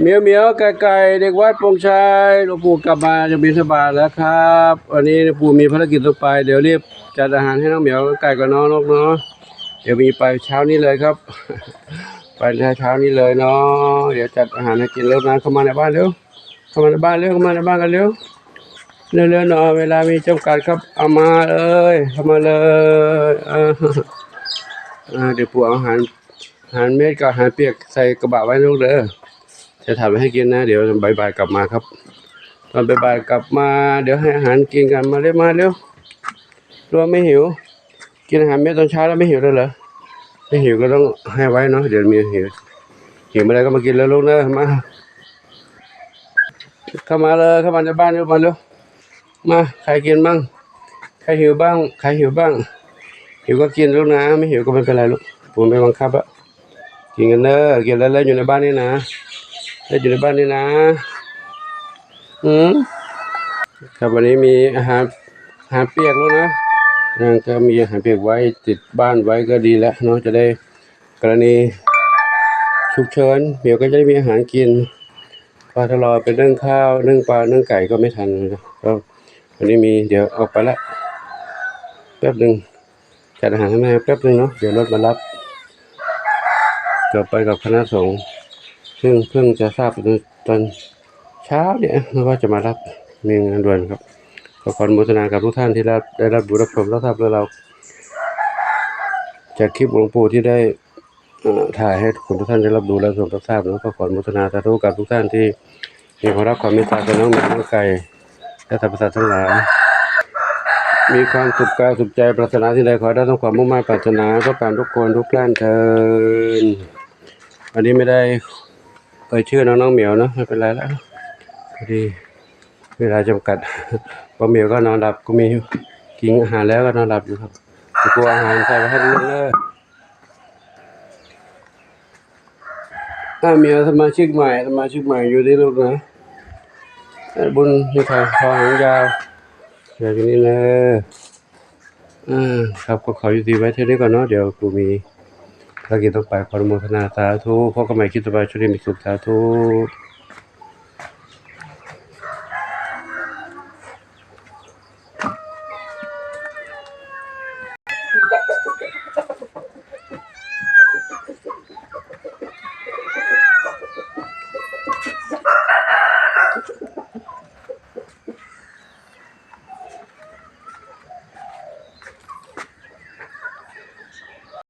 เมียวเมียวไก่ไก่เด็กวัดปงชัยหลวงปู่กลับมาจะบิณฑบาตแล้วครับวันนี้หลวงปู่มีภารกิจต้องไป เดี๋ยวรีบจัดอาหารให้น้องเหมียวไก่กับน้องนกเนาะเดี๋ยวมีไปเช้านี้เลยครับ ไปเช้านี้เลยเนาะเดี๋ยวจัดอาหารให้กินเร็วนะเข้ามาในบ้านเร็วเข้ามาในบ้านเร็วเข้ามาในบ้านกันเร็วเร็วๆหน่อยเวลามีจำกัดครับเอามาเลยเข้ามาเลยอ่าอ่าเดี๋ยวปู่เอาอาหารอาหารเม็ดกับอาหารเปียกใส่กระบะไว้ลูกเด้อ จะทำให้กินนะ เดี๋ยวบ่ายๆกลับมาครับ ตอนบ่ายๆกลับมา เดี๋ยวให้อาหารกินกันมาเร็วมาเร็วรัวไม่หิว กินอาหารเม็ดตอนเช้าแล้วไม่หิวเลยเหรอไม่หิวก็ต้องให้ไว้เนาะเดี๋ยวมีหิวหิวเมื่อไรก็มากินแล้วลูกนะมาเข้ามาเลยเข้ามาในบ้านเร็วมาเร็วมาใครกินบ้างใครหิวบ้างใครหิวบ้างหิวก็กินลูกนะ ไม่หิวก็ไม่เป็นไรลูกผมไม่บังคับอะกินกันเนอะกินแล้วแล้วอยู่ในบ้านนี่นะ ได้อยู่ในบ้านนี่นะอืมครับวันนี้มีอาหารอาหารเปียกแล้วนะยังก็มีอาหารเปียกไว้ติดบ้านไว้ก็ดีแล้วเนาะจะได้กรณีฉุกเฉินเดี๋ยวก็จะได้มีอาหารกินพอถ้ารอไปนึ่งข้าวนึ่งปลานึ่งไก่ก็ไม่ทันนะก็วันนี้มีเดี๋ยวออกไปละแป๊บหนึ่งจัดอาหารให้แม่แป๊บหนึ่งเนาะเดี๋ยวรถมารับกลับไปกับคณะสงฆ์ ซึ่งเพิ่งจะทราบตอนเช้าเนี่ยว่าจะมารับมีงานด่วนครับขอขออนุโมทนากับทุกท่านที่รับได้รับบุรับชมรับทราบแล้วเรา จากคลิปหลวงปู่ที่ได้ถ่ายให้คุณทุกท่านได้รับดูและชมรับทราบแล้วก็ขออนุโมทนาสาธุกับทุกท่านที่มีความรักความเมตตาต่อน้องหมีน้องไก่และธรรมศาสตร์ทั้งหลายมีความสุขกายสุขใจปรารถนาที่ใดขอได้ทั้งความมุ่งมั่นปรารถนาก็การทุกคนทุกท่านเทินวันนี้ไม่ได้ เอ่ยชื่อน้องน้องเหมียวเนะไม่เป็นไรแล้วพอดีเวลาจำกัดพอเหมียวก็นอนหลับก็มีกินอาหารแล้วก็นอนหลับอยู่ครับกลัวอาหารใส่ไปให้ลูกเลยอ่าเหมียวสมาชิกใหม่สมาชิกใหม่อยู่ที่ลูกนะบุญนี่ค่ะคอหางยาวเดี๋ยวอยู่นี่เลยอ่าครับก็ขออยุติไว้เท่านี้ก่อนเนาะเดี๋ยวกูมี กิจต้องไปขออนุโมทนาสาธุพบกันใหม่คลิปต่อไปช่วยมีสุขสาธุ